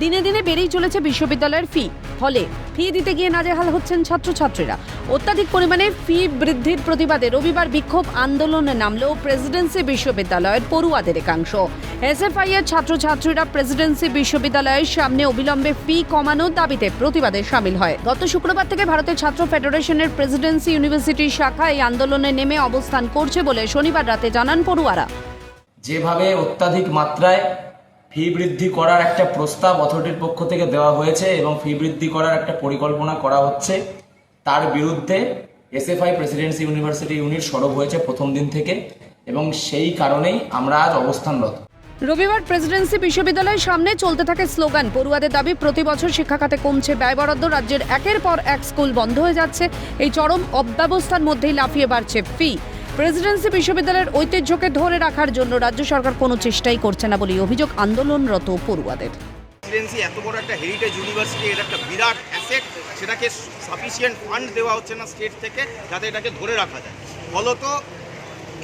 দিনে দিনে বেড়েই চলেছে বিশ্ববিদ্যালয়ের ফি ফলে ফি দিতে গিয়ে নাজেহাল হচ্ছেন ছাত্রছাত্রীরা। অত্যাধিক পরিমাণে ফি বৃদ্ধির প্রতিবাদে রবিবার বিক্ষোভ আন্দোলনে নামলেও প্রেসিডেন্সি বিশ্ববিদ্যালয়ের পড়ুয়াদের একাংশ। এসএফআই এর ছাত্রছাত্রীরা প্রেসিডেন্সি বিশ্ববিদ্যালয়ের সামনে অবিলম্বে ফি কমানোর দাবিতে প্রতিবাদে সামিল হয়। গত শুক্রবার থেকে ভারতের ছাত্র ফেডারেশনের প্রেসিডেন্সি ইউনিভার্সিটির শাখা এই আন্দোলনে নেমে অবস্থান করছে বলে শনিবার রাতে জানান পড়ুয়ারা। যেভাবে অত্যাধিক মাত্রায় ফি বৃদ্ধি করার একটা প্রস্তাব অথরিটির পক্ষ থেকে দেওয়া হয়েছে এবং ফি বৃদ্ধি করার একটা পরিকল্পনা করা হচ্ছে। তার বিরুদ্ধে এসএফআই প্রেসিডেন্সি ইউনিভার্সিটি ইউনিট সরব হয়েছে প্রথম দিন থেকে এবং সেই কারণেই আমরা আজ অবস্থানরত। রবিবার প্রেসিডেন্সি বিশ্ববিদ্যালয়ের সামনে চলতে থাকে স্লোগান, পড়ুয়াদের দাবি, প্রতি বছর শিক্ষা খাতে কমছে ব্যয় বরাদ্দ রাজ্যের একের পর এক স্কুল বন্ধ হয়ে যাচ্ছে। এই চরম অব্যবস্থার মধ্যেই লাফিয়ে বাড়ছে ফি। প্রেসিডেন্সি বিশ্ববিদ্যালয়ের ঐতিহ্যকে ধরে রাখার জন্য রাজ্য সরকার কোনো চেষ্টাই করছে না বলে অভিযোগ আন্দোলনরত পড়ুয়াদের। প্রেসিডেন্সি এত বড় একটা হেরিটেজ ইউনিভার্সিটি এর একটা বিরাট অ্যাসেট সেটাকে সাফিসিয়েন্ট ফান্ড দেওয়া হচ্ছে না স্টেট থেকে যাতে এটাকে ধরে রাখা যায়। ফলত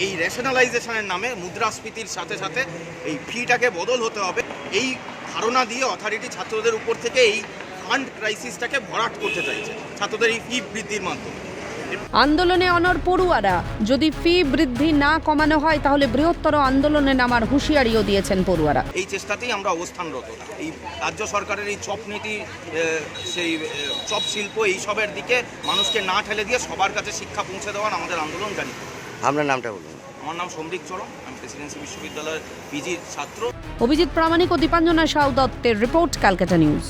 এই রেশনালাইজেশনের নামে মুদ্রাস্ফীতির সাথে সাথে এই ফিটাকে বদল হতে হবে। এই ধারণা দিয়ে অথরিটি ছাত্রদের উপর থেকে এই ফান্ড ক্রাইসিসটাকে ভরাট করতে চাইছে। ছাত্রদের এই ফি বৃদ্ধির মাধ্যমে। আন্দোলনে অনর পড়ুয়ারা। যদি ফি বৃদ্ধি না কমানো হয় তাহলে বৃহত্তর আন্দোলনে নামার হুঁশিয়ারিও দিয়েছেন পড়ুয়ারা। এই চেষ্টাতেই আমরা অবস্থানরত। এই রাজ্য সরকারের এই চপ নীতি সেই চপ শিল্প এইসবের দিকে মানুষকে না ঠেলে দিয়ে সবার কাছে শিক্ষা পৌঁছে দেওয়ার আমাদের আন্দোলন জানি আপনার নামটা বলুন। আমার নাম সমরিক চরম আমি প্রেসিডেন্সি বিশ্ববিদ্যালয়ের পিজির ছাত্র। অভিজিৎ প্রামাণিক ও দীপাঞ্জনা সাউ দত্তের রিপোর্ট ক্যালকাটা নিউজ।